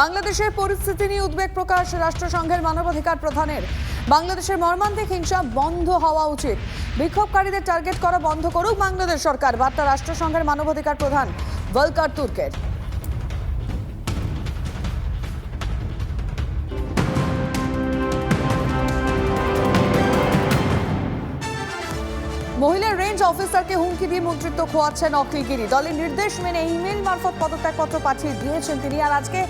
বাংলাদেশের পরিস্থিতি নিয়ে উদ্বেগ প্রকাশ রাষ্ট্রসংঘের মানবাধিকার প্রধানের। বাংলাদেশের মর্মান্তিক হিংসা বন্ধ হওয়া উচিত। বিক্ষোভকারীদের টার্গেট করা বন্ধ করুক বাংলাদেশ সরকার, বার্তা রাষ্ট্রসংঘের মানবাধিকার প্রধান ভলকার তুর্কের। অফিসারকে হুমকি দিয়ে মন্ত্রিত্ব খোয়াচ্ছেন অখিলগিরি। দলের নির্দেশ মেনে ইমেল মারফত পদত্যাগপত্র পাঠিয়ে দিয়েছেন তিনি। আর আজকে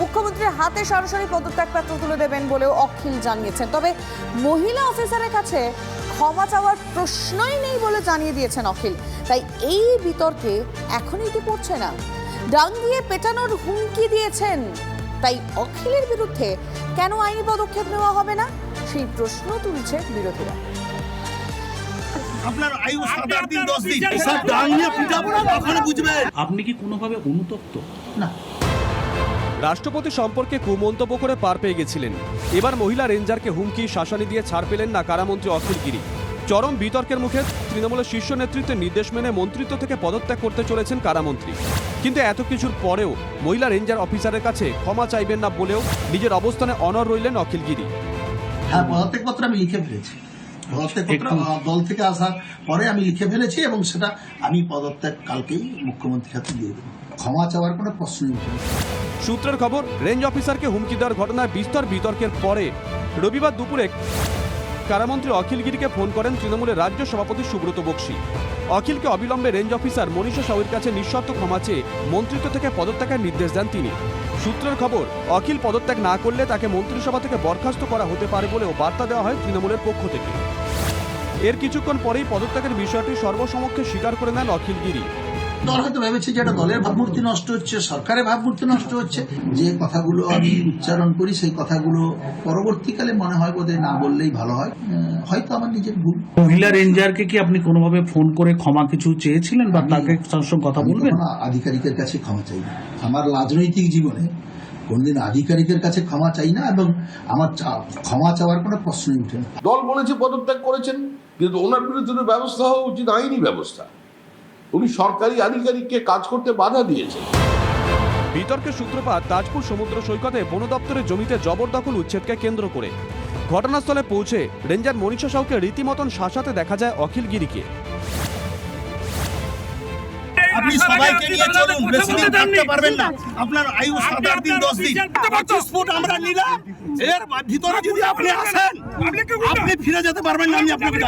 মুখ্যমন্ত্রীর হাতে সরাসরি পদত্যাগপত্র তুলে দেবেন বলেও অখিল জানিয়েছেন। তবে মহিলা অফিসারের কাছে ক্ষমা চাওয়ার প্রশ্নই নেই বলে জানিয়ে দিয়েছেন অখিল। তাই এই বিতর্কে এখন এটি পড়ছে না। ডাং দিয়ে পেটানোর হুমকি দিয়েছেন। তাই অখিলের বিরুদ্ধে কেন আইনি পদক্ষেপ নেওয়া হবে না? সেই প্রশ্ন তুলছে বিরোধীরা। আপনার আয়ু সাত আট দিন দশ দিন। এসব করতে পিটাবো না তখন বুঝবেন? আপনি কি কোনোভাবে অনুতপ্ত? না। রাষ্ট্রপতি সম্পর্কে কুমন্তব্য করে পার পেয়ে গেছিলেন। এবার মহিলা রেঞ্জারকে হুমকি শাসানি দিয়ে ছাড় পেলেন না কারামন্ত্রী অখিল গিরি। চরম বিতর্কের মুখে তৃণমূলের শীর্ষ নেতৃত্বের নির্দেশ মেনে মন্ত্রিত্ব থেকে পদত্যাগ করতে চলেছেন কারামন্ত্রী। কিন্তু এত কিছুর পরেও মহিলা রেঞ্জার অফিসারের কাছে ক্ষমা চাইবেন না বলেও নিজের অবস্থানে অনর রইলেন অখিল গিরি। হ্যাঁ পদত্যাগ পত্র আমি লিখে ফেলেছি। দল থেকে আসার পরে আমি লিখে ফেলেছি এবং সেটা আমি পদত্যাগ কালকেই মুখ্যমন্ত্রীর হাতে দিয়ে দেবো। ক্ষমা চাওয়ার কোনো প্রশ্নই উঠে সূত্রের খবর রেঞ্জ অফিসারকে হুমকি দেওয়ার ঘটনায় বিস্তর বিতর্কের পরে রবিবার দুপুরে কারামন্ত্রী অখিল গিরিকে ফোন করেন তৃণমূলের রাজ্য সভাপতি সুব্রত বক্সি। অখিলকে অবিলম্বে রেঞ্জ অফিসার মনীষা সাউয়ের কাছে নিঃশর্ত ক্ষমা চেয়ে মন্ত্রিত্ব থেকে পদত্যাগের নির্দেশ দেন তিনি। সূত্রের খবর, অখিল পদত্যাগ না করলে তাকে মন্ত্রিসভা থেকে বরখাস্ত করা হতে পারে বলেও বার্তা দেওয়া হয় তৃণমূলের পক্ষ থেকে। এর কিছুক্ষণ পরেই পদত্যাগের বিষয়টি সর্বসমক্ষে স্বীকার করে নেন অখিল গিরি। দল হয়তো ভেবেছে যে এটা দলের ভাবমূর্তি নষ্ট হচ্ছে সরকারের ভাবমূর্তি নষ্ট হচ্ছে। যে কথাগুলো আমি উচ্চারণ করি সেই কথাগুলো পরবর্তীকালে মনে হয় বোধহয় না বললেই ভালো হয়। হয়তো আমার নিজের ভুল। মহিলা রেঞ্জারকে কি আপনি কোনোভাবে ফোন করে ক্ষমা কিছু চেয়েছিলেন বা তাকে তার সঙ্গে কথা বলবেন? আধিকারিকের কাছে ক্ষমা চাই না। আমার রাজনৈতিক জীবনে কোনদিন আধিকারিকের কাছে ক্ষমা চাই না এবং আমার চা- ক্ষমা চাওয়ার কোনো প্রশ্নই উঠে না। দল বলেছে পদত্যাগ করেছেন কিন্তু ওনার বিরুদ্ধে ব্যবস্থা হওয়া উচিত আইনি ব্যবস্থা। উনি সরকারি আধিকারিককে কাজ করতে বাধা দিয়েছেন। বিতর্কের সূত্রপাত তাজপুর সমুদ্র সৈকতে বন দপ্তরের জমিতে জবরদখল উচ্ছেদকে কেন্দ্র করে। ঘটনাস্থলে পৌঁছে রেঞ্জার মনীষা সাউকে রীতিমতন শাসাতে দেখা যায় অখিল গিরিকে। আপনি সবাইকে নিয়ে চলুন বেশি দিন থাকতে পারবেন না। আপনার আয়ু সাত আট দিন দশ দিন। পঁচিশ ফুট আমরা নিলাম। এর ভিতরে যদি আপনি আসেন আপনি ফিরে যেতে পারবেন না আমি আপনাকে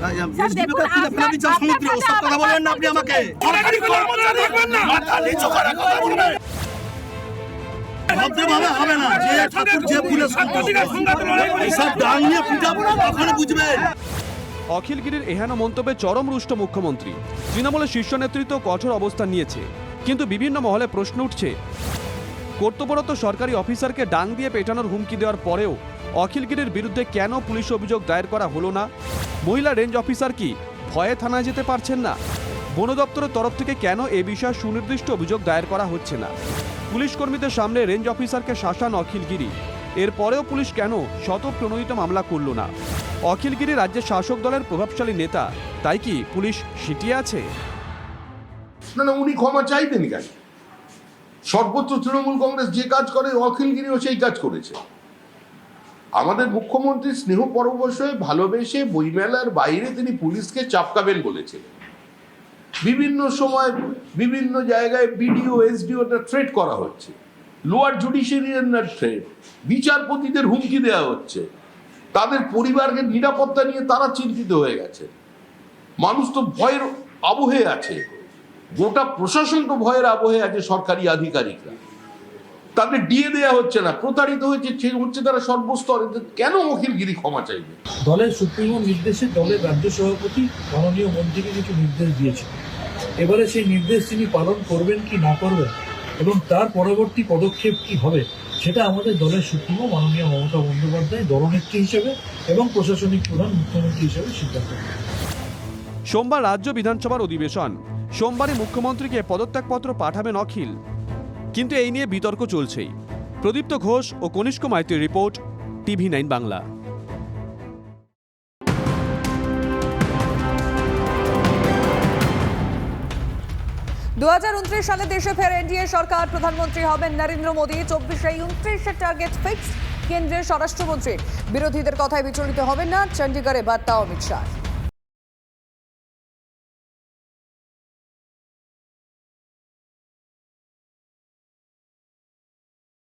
ডাকি দেশ বিবেকের খুলে ফেলে দিচ্ছেন সমুদ্রে ওসব কথা বলবেন না আপনি আমাকে। সরকারি কর্মচারী মাথা নিচু করে কথা বলবেন। ভদ্রভাবে হবে না যে ঠাকুর যে ফুলের সন্তুষ্ট এইসব ডাং নিয়ে পিটাবো না তখন বুঝবেন অখিল গিরির এহেন মন্তব্যে চরম রুষ্ট মুখ্যমন্ত্রী। তৃণমূলের শীর্ষ নেতৃত্ব কঠোর অবস্থান নিয়েছে। কিন্তু বিভিন্ন মহলে প্রশ্ন উঠছে কর্তব্যরত সরকারি অফিসারকে ডাং দিয়ে পেটানোর হুমকি দেওয়ার পরেও অখিলগিরির বিরুদ্ধে কেন পুলিশ অভিযোগ দায়ের করা হলো না? মহিলা রেঞ্জ অফিসার কি ভয়ে থানায় যেতে পারছেন না? বন দপ্তরের তরফ থেকে কেন এ বিষয়ে সুনির্দিষ্ট অভিযোগ দায়ের করা হচ্ছে না? পুলিশ কর্মীদের সামনে রেঞ্জ অফিসারকে শাসান অখিলগিরি। এরপরেও পুলিশ কেন শত প্রণোদিত মামলা করল না? অখিলগিরি রাজ্যের শাসক দলের প্রভাবশালী নেতা, তাই কি পুলিশ সিটিয়ে আছে? না না, উনি ক্ষমা চাইবেন কেন? সর্বোচ্চ তৃণমূল কংগ্রেস যে কাজ করে, অখিলগিরিও সেই কাজ করেছে। আমাদের মুখ্যমন্ত্রী স্নেহ পরবশ ভালোবেসে বইমেলার বাইরে তিনি পুলিশকে চাপকাবেন বলেছিলেন বিভিন্ন সময় বিভিন্ন জায়গায় বিডিও এসডিও থ্রেট করা হচ্ছে। লোয়ার জুডিশিয়ারিয়ার থ্রেট বিচারপতিদের হুমকি দেওয়া হচ্ছে। তাদের পরিবারকে নিরাপত্তা নিয়ে তারা চিন্তিত হয়ে গেছে। মানুষ তো ভয়ের আবহে আছে। গোটা প্রশাসন তো ভয়ের আবহে আছে সরকারি আধিকারিকরা। তাদের দিয়ে দেয়া হচ্ছে না প্রতারিত হয়েছে হচ্ছে তারা সর্বস্তরে। কেন অখিলগিরি ক্ষমা চাইবে? দলের সুপ্রিমো নির্দেশে দলের রাজ্য সভাপতি মাননীয় মন্ত্রীকে কিছু নির্দেশ দিয়েছেন। এবারে সেই নির্দেশ তিনি পালন করবেন কি না করবেন এবং তার পরবর্তী পদক্ষেপ কি হবে সেটা আমাদের দলের সুপ্রিমো মাননীয় মমতা বন্দ্যোপাধ্যায় দলনেত্রী হিসেবে এবং প্রশাসনিক প্রধান মুখ্যমন্ত্রী হিসেবে সিদ্ধান্ত সোমবার রাজ্য বিধানসভার অধিবেশন। সোমবারই মুখ্যমন্ত্রীকে পদত্যাগপত্র পাঠাবেন অখিল। কিন্তু এই নিয়ে বিতর্ক চলছেই। প্রদীপ্ত ঘোষ ও কনিষ্ক মাইতির রিপোর্ট, টিভি নাইন বাংলা। দু হাজার উনত্রিশ সালে দেশে ফের এনডিএ সরকার, প্রধানমন্ত্রী হবেন নরেন্দ্র মোদী। চব্বিশে উনত্রিশের টার্গেট ফিক্স কেন্দ্রের স্বরাষ্ট্রমন্ত্রী। বিরোধীদের কথায় বিচলিত হবেন না চণ্ডীগড়ে বার্তা অমিত শাহ।